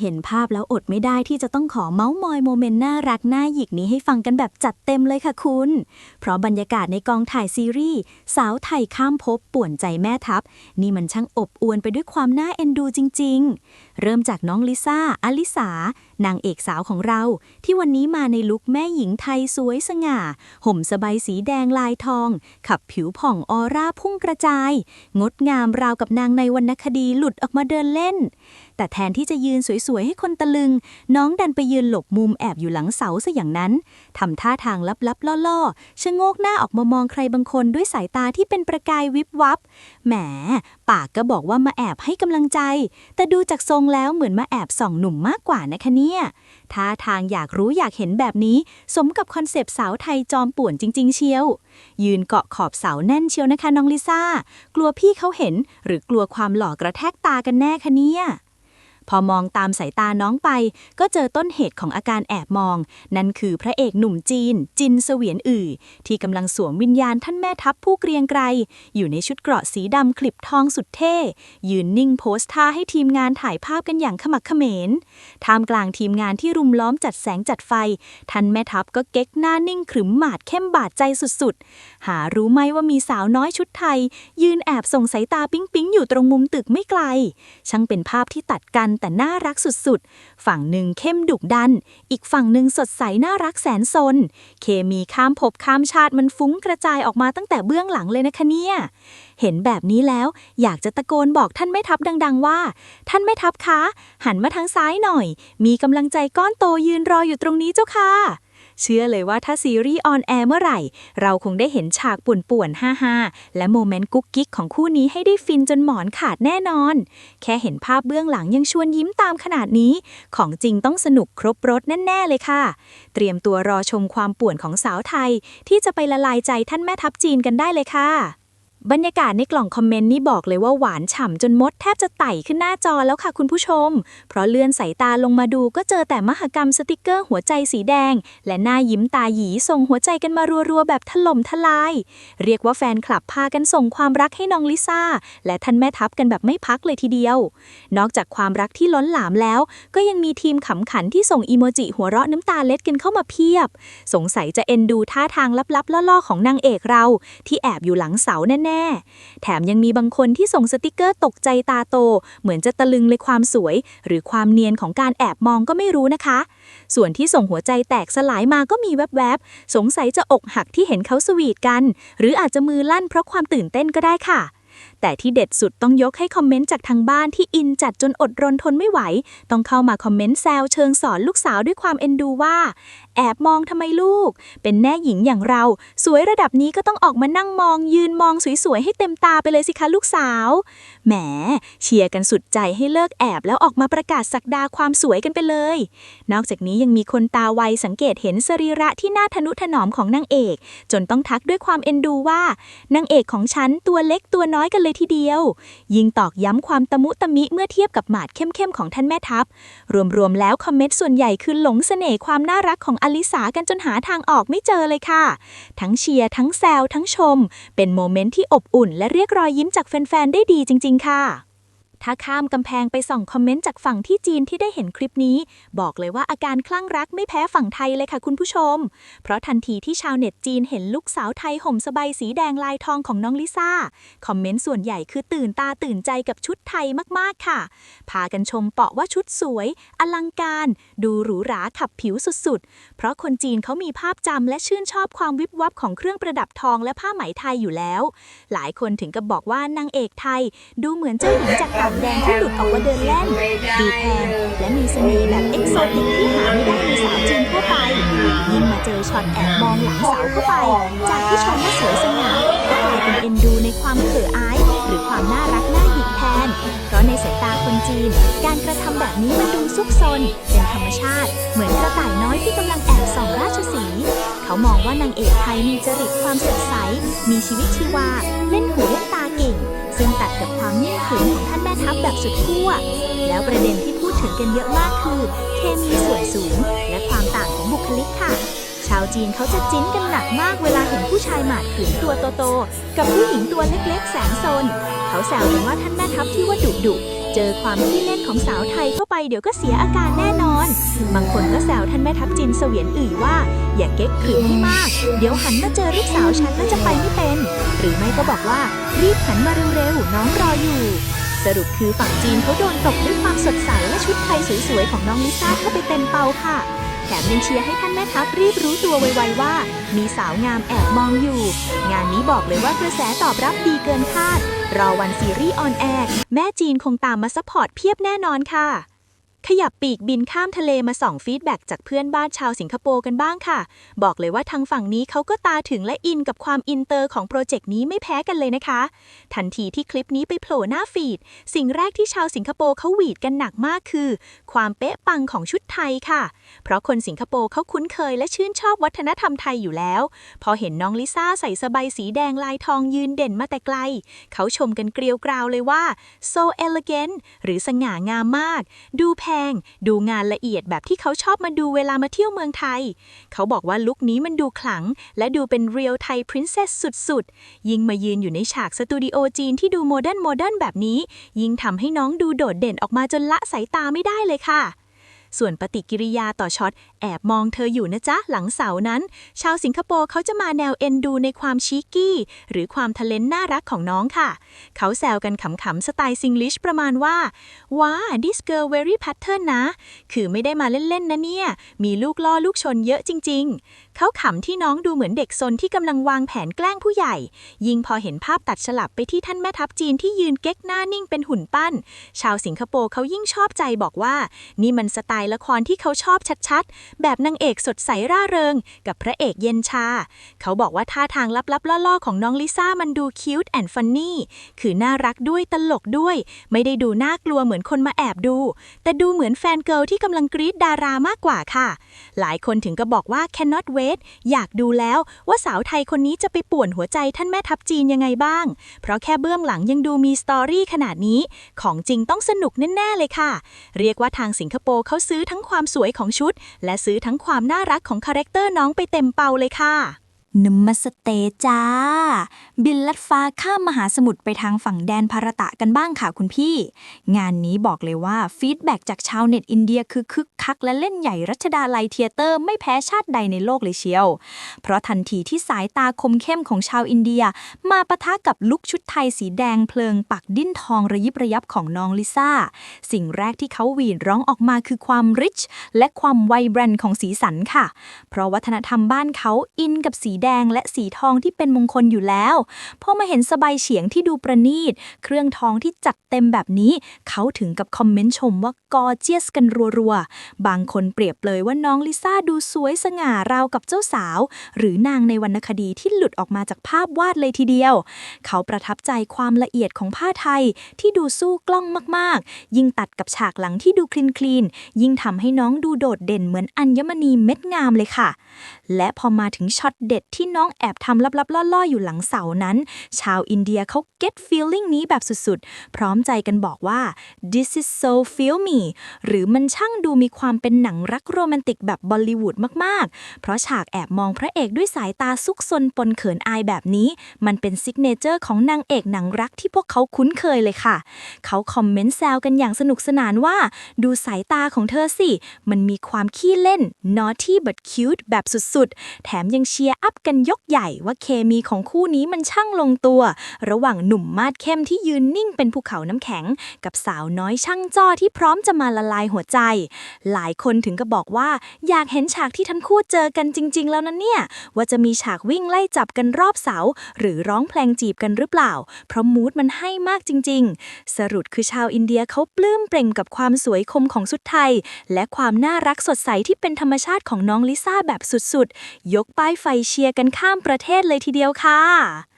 เห็นภาพแล้วอดไม่ได้ที่จะต้องขอเมาส์มอยโมเมนต์น่ารักน่าหยิกนี้ให้ฟังกันแบบจัดเต็มเลยค่ะคุณ เพราะบรรยากาศในกองถ่ายซีรีส์ สาวไทยข้ามภพป่วนใจแม่ทัพ นี่มันช่างอบอวลไปด้วยความน่าเอ็นดูจริง ๆ เริ่มจากน้องลิซ่าอลิสา นางเอกสาวของเรา ที่วันนี้มาในลุคแม่หญิงไทยสวยสง่า ห่มสบายสีแดงลายทอง ขับผิวผ่องออร่าพุ่งกระจาย งดงามราวกับนางในวรรณคดีหลุดออกมาเดินเล่น แต่แทนที่จะยืนสวยๆ ให้คนตะลึง น้องดันไปยืนหลบมุมแอบอยู่หลังเสาซะอย่างนั้นทำท่าทางลับๆล่อๆชะโงกหน้าออกมามองใครบางคนด้วยสายตาที่เป็นประกายวิบวับแหม ปากก็บอกว่ามาแอบให้กำลังใจ แต่ดูจากทรงแล้วเหมือนมาแอบส่องหนุ่มมากกว่านะคะเนี่ยท่าทางอยากรู้อยากเห็นแบบนี้ สมกับคอนเซปต์สาวไทยจอมป่วนจริง ๆ เชียว ยืนเกาะขอบเสาแน่นเชียวนะคะน้องลิซ่ากลัวพี่เขาเห็น หรือกลัวความหล่อกระแทกตากันแน่คะเนี่ย พอมองตามสายตาน้องไป ก็เจอต้นเหตุของอาการแอบมอง นั่นคือพระเอกหนุ่มจีน จินเสวียนอื่อ ที่กำลังสวมวิญญาณท่านแม่ทัพผู้เกรียงไกรอยู่ในชุดเกราะสีดำคลิปทองสุดเท่ ยืนนิ่งโพสท่าให้ทีมงานถ่ายภาพกันอย่างขมักเขมรท่ามกลางทีมงานที่รุมล้อมจัดแสงจัดไฟ ท่านแม่ทัพก็เก๊กหน้านิ่งขรึมหมาดเข้มบาดใจสุดๆ หารู้ไหมว่ามีสาวน้อยชุดไทย ยืนแอบส่งสายตาปิ๊งปิ๊งๆอยู่ตรงมุมตึกไม่ไกล ช่างเป็นภาพที่ตัดกันแต่น่ารักสุดๆ ฝั่งหนึ่งเข้มดุกดัน อีกฝั่งหนึ่งสดใสน่ารักแสนสน เคมีข้ามภพข้ามชาติมันฟุ้งกระจายออกมาตั้งแต่เบื้องหลังเลยนะคะเนี่ยเห็นแบบนี้แล้วอยากจะตะโกนบอกท่านแม่ทัพดัง ๆ ว่า ท่านแม่ทัพคะ หันมาทางซ้ายหน่อย มีกำลังใจก้อนโตยืนรออยู่ตรงนี้เจ้าค่ะ เชื่อเลยว่าถ้าซีรีส์ออนแอร์เมื่อไหร่ เราคงได้เห็นฉากป่วนๆฮ่าๆและโมเมนต์กุ๊กกิ๊กของคู่นี้ให้ได้ฟินจนหมอนขาดแน่นอน แค่เห็นภาพเบื้องหลังยังชวนยิ้มตามขนาดนี้ ของจริงต้องสนุกครบรถแน่ ๆ เลยค่ะ เตรียมตัวรอชมความป่วนของสาวไทย ที่จะไปละลายใจท่านแม่ทัพจีนกันได้เลยค่ะ บรรยากาศในกล่องคอมเมนต์นี่บอกเลยว่าหวานฉ่ำจนมดแทบจะไต่ขึ้นหน้าจอแล้วค่ะคุณผู้ชม เพราะเลื่อนสายตาลงมาดูก็เจอแต่มหกรรมสติกเกอร์หัวใจสีแดง และหน้ายิ้มตาหยีส่งหัวใจกันมารัวๆ แบบถล่มทลาย เรียกว่าแฟนคลับพากันส่งความรักให้น้องลิซ่า และท่านแม่ทัพกันแบบไม่พักเลยทีเดียว นอกจากความรักที่ล้นหลามแล้ว ก็ยังมีทีมขำขันที่ส่งอีโมจิหัวเราะน้ำตาเล็ดกันเข้ามาเพียบ สงสัยจะเอ็นดูท่าทางลับๆล่อๆของนางเอกเรา ที่แอบอยู่หลังเสาแน่ๆ แถมยังมีบางคนที่ส่งสติกเกอร์ตกใจตาโต เหมือนจะตะลึงเลยความสวย หรือความเนียนของการแอบมองก็ไม่รู้นะคะ ส่วนที่ส่งหัวใจแตกสลายมาก็มีแวบๆ สงสัยจะอกหักที่เห็นเขาสวีทกัน หรืออาจจะมือลั่นเพราะความตื่นเต้นก็ได้ค่ะ แต่ที่เด็ดสุดต้องยกให้คอมเมนต์จากทางบ้านที่อินจัดจนอดรนทนไม่ไหว ต้องเข้ามาคอมเมนต์แซวเชิงสอนลูกสาวด้วยความเอ็นดูว่า แอบมองทำไมลูก เป็นแน่หญิงอย่างเรา สวยระดับนี้ก็ต้องออกมานั่งมอง ยืนมองสวยๆ ให้เต็มตาไปเลยสิคะลูกสาว แหม เชียร์กันสุดใจให้เลิกแอบแล้วออกมาประกาศสักดาความสวยกันไปเลย นอกจากนี้ยังมีคนตาไวสังเกตเห็นสรีระที่น่าทนุถนอมของนางเอก จนต้องทักด้วยความเอ็นดูว่านางเอกของฉันตัวเล็กตัวน้อยกันเลยทีเดียว ยิ่งตอกย้ำความตะมุตะมิเมื่อเทียบกับหมาดเข้มๆของท่านแม่ทัพ รวมๆแล้วคอมเมนต์ส่วนใหญ่คือหลงเสน่ห์ความน่ารักของอลิสากันจนหาทางออกไม่เจอเลยค่ะ ทั้งเชียร์ทั้งแซวทั้งชม เป็นโมเมนต์ที่อบอุ่น และเรียกรอยยิ้มจากแฟนๆได้ดีจริง ๆ ค่ะ ถ้าข้ามกำแพงไปส่องคอมเมนต์จากฝั่งที่จีนที่ได้เห็นคลิปนี้ บอกเลยว่าอาการคลั่งรักไม่แพ้ฝั่งไทยเลยค่ะคุณผู้ชม เพราะทันทีที่ชาวเน็ตจีนเห็นลูกสาวไทยห่มสบายสีแดงลายทองของน้องลิซ่า คอมเมนต์ส่วนใหญ่คือตื่นตาตื่นใจกับชุดไทยมากๆค่ะ พากันชมเปาะว่าชุดสวย อลังการ ดูหรูหราขับผิวสุดๆ เพราะคนจีนเขามีภาพจำและชื่นชอบความวิบวับของเครื่องประดับทองและผ้าไหมไทยอยู่แล้ว หลายคนถึงกับบอกว่านางเอกไทย ดูเหมือนเจ้าหญิงจากต่างแดนที่หลุดออกมาเดินเล่นดูแพงและมีเสน่ห์แบบเอ็กโซติกที่หาไม่ได้ในสาวจีนทั่วไปยิ่งมาเจอช็อตแอบมองหลังสาวเข้าไป จากที่ชมว่าสวยสง่าก็กลายเป็นเอ็นดูในความเขืออาย หรือความน่ารักน่าหยิกแทน เพราะในสายตาคนจีน การกระทำแบบนี้มันดูซุกซนเป็นธรรมชาติ เหมือนกระต่ายน้อยที่กำลังแอบส่องราชสีเขามองว่านางเอกไทยมีจริตความสดใส มีชีวิตชีวา เล่นหูเล่นตาเก่ง ซึ่งตัดกับความนิ่งขรึมของท่าน ทัพแบบสุดขั้ว แล้วประเด็นที่พูดถึงกันเยอะมากคือ เคมีส่วนสูง และความต่างของบุคลิกค่ะ ชาวจีนเขาจะจิ้นกันหนักมากเวลาเห็นผู้ชายหมาดขืนตัวโตๆกับผู้หญิงตัวเล็กๆ แสนซน เขาแซวกันว่าท่านแม่ทัพที่ว่าดุดุเจอความขี้เล่นของสาวไทยเข้าไปเดี๋ยวก็เสียอาการแน่นอน บางคนก็แซวท่านแม่ทัพจินเสวียนอื่ยว่า อย่าเก๊กขรึมให้มาก เดี๋ยวหันมาเจอลูกสาวฉันแล้วจะไปไม่เป็น หรือไม่ก็บอกว่า รีบหันมาเร็วๆน้องรออยู่ สรุปคือฝั่งจีนเขาโดนตกด้วยความสดใสและชุดไทยสวยๆของน้องลิซ่าเข้าไปเต็มเปาค่ะ แถมยังเชียร์ให้ท่านแม่ทัพรีบรู้ตัวไวๆว่า มีสาวงามแอบมองอยู่ งานนี้บอกเลยว่ากระแสตอบรับดีเกินคาด รอวันซีรีส์ออนแอร์แม่จีนคงตามมาซัพพอร์ตเพียบแน่นอนค่ะ ขยับปีกบินข้ามทะเลมาส่องฟีดแบ็กจากเพื่อนบ้านชาวสิงคโปร์กันบ้างค่ะ บอกเลยว่าทางฝั่งนี้เขาก็ตาถึงและอินกับความอินเตอร์ของโปรเจกต์นี้ไม่แพ้กันเลยนะคะ ทันทีที่คลิปนี้ไปโผล่หน้าฟีด สิ่งแรกที่ชาวสิงคโปร์เขาหวีดกันหนักมากคือ ความเป๊ะปังของชุดไทยค่ะ เพราะคนสิงคโปร์เขาคุ้นเคยและชื่นชอบวัฒนธรรมไทยอยู่แล้ว พอเห็นน้องลิซ่าใส่สบายสีแดงลายทองยืนเด่นมาแต่ไกล เขาชมกันเกลียวกราวเลยว่า so elegant หรือสง่างามมาก ดูแพง ดูงานละเอียดแบบที่เขาชอบมาดูเวลามาเที่ยวเมืองไทย เขาบอกว่าลุคนี้มันดูขลัง และดูเป็นเรียลไทยพรินเซสสุดๆ ยิ่งมายืนอยู่ในฉากสตูดิโอจีนที่ดูโมเดิร์นโมเดิร์นแบบนี้ ยิ่งทำให้น้องดูโดดเด่นออกมาจนละสายตาไม่ได้เลยค่ะ ส่วนปฏิกิริยาต่อช็อต แอบมองเธออยู่นะจ๊ะ หลังเสานั้น ชาวสิงคโปร์เขาจะมาแนวเอ็นดูในความชีกกี้ หรือความทะเลนน่ารักของน้องค่ะ เขาแซวกันขำๆสไตล์ซิงลิชประมาณว่า ว้า this girl very pattern นะ คือไม่ได้มาเล่นๆนะเนี่ย มีลูกล่อลูกชนเยอะจริง ๆเขาขำที่น้องดูเหมือนเด็กซนที่กำลังวางแผนแกล้งผู้ใหญ่ ยิ่งพอเห็นภาพตัดฉลับไปที่ท่านแม่ทัพจีนที่ยืนเก๊กหน้านิ่งเป็นหุ่นปั้น ชาวสิงคโปร์เขายิ่งชอบใจบอกว่า นี่มันสไตล์ละครที่เขาชอบชัดๆ แบบนางเอกสดใสร่าเริง กับพระเอกเย็นชา เขาบอกว่าท่าทางลับๆล่อๆของน้องลิซ่ามันดูคิวต์แอนด์ฟันนี่คือน่ารักด้วยตลกด้วย ไม่ได้ดูน่ากลัวเหมือนคนมาแอบดู แต่ดูเหมือนแฟนเกิร์ลที่กำลังกรี๊ดดารามากกว่าค่ะ หลายคนถึงก็บอกว่า cannot wait อยากดูแล้วว่าสาวไทยคนนี้จะไปป่วนหัวใจท่านแม่ทัพจีนยังไงบ้าง เพราะแค่เบื้องหลังยังดูมีสตอรี่ขนาดนี้ ของจริงต้องสนุกแน่ ๆ เลยค่ะ เรียกว่าทางสิงคโปร์เขาซื้อทั้งความสวยของชุด และซื้อทั้งความน่ารักของคาแรคเตอร์น้องไปเต็มเป่าเลยค่ะ นมัสเตจ้า บินลัดฟ้าข้ามมหาสมุทรไปทางฝั่งแดนภารตะกันบ้างค่ะคุณพี่ งานนี้บอกเลยว่าฟีดแบ็กจากชาวเน็ตอินเดียคือคึกคักและเล่นใหญ่รัชดาลัยเทียเตอร์ไม่แพ้ชาติใดในโลกเลยเชียว เพราะทันทีที่สายตาคมเข้มของชาวอินเดีย มาปะทะกับลุคชุดไทยสีแดงเพลิงปักดิ้นทองระยิบระยับของน้องลิซ่า สิ่งแรกที่เขาหวีดร้องออกมาคือความริชและความไวแบรนด์ของสีสันค่ะ เพราะวัฒนธรรมบ้านเขาอินกับสีแดงและสีทองที่เป็นมงคลอยู่แล้วพอมาเห็นสบายเฉียงที่ดูประณีต เครื่องทองที่จัดเต็มแบบนี้ เขาถึงกับคอมเมนต์ชมว่ากอเจียสกันรัวๆ บางคนเปรียบเลยว่าน้องลิซ่าดูสวยสง่าราวกับเจ้าสาว หรือนางในวรรณคดีที่หลุดออกมาจากภาพวาดเลยทีเดียว เขาประทับใจความละเอียดของผ้าไทยที่ดูสู้กล้องมากๆ ยิ่งตัดกับฉากหลังที่ดูคลีนคลีนๆยิ่งทำให้น้องดูโดดเด่นเหมือนอัญมณีเม็ดงามเลยค่ะ และพอมาถึงช็อตเด็ดที่น้องแอบทำลับๆล่อๆ อยู่หลังเสานั้น ชาวอินเดียเขา get feeling นี้แบบสุดๆ พร้อมใจกันบอกว่า this is so filmy หรือมันช่างดูมีความเป็นหนังรักโรแมนติกแบบบอลลีวูดมากๆ เพราะฉากแอบมองพระเอกด้วยสายตาซุกซนปนเขินอายแบบนี้ มันเป็นซิกเนเจอร์ของนางเอกหนังรักที่พวกเขาคุ้นเคยเลยค่ะ เขาคอมเมนต์แซวกันอย่างสนุกสนานว่า ดูสายตาของเธอสิ มันมีความขี้เล่น naughty but cute แบบสุดๆแถมยังเชียร์อัพกันยกใหญ่ว่าเคมีของคู่นี้มันช่างลงตัว ระหว่างหนุ่มมาดเข้มที่ยืนนิ่งเป็นภูเขาน้ำแข็ง กับสาวน้อยช่างจ้อที่พร้อมจะมาละลายหัวใจ หลายคนถึงก็บอกว่า อยากเห็นฉากที่ทั้งคู่เจอกันจริง ๆ แล้วนะเนี่ย ว่าจะมีฉากวิ่งไล่จับกันรอบเสา หรือร้องเพลงจีบกันหรือเปล่า เพราะมูดมันให้มากจริง ๆ สรุปคือชาวอินเดียเขาปลื้มเปร่งกับความสวยคมของสุดไทย และความน่ารักสดใสที่เป็นธรรมชาติของน้องลิซ่าแบบสุดๆยกป้ายไฟเชียร์กันข้ามประเทศเลยทีเดียวค่ะ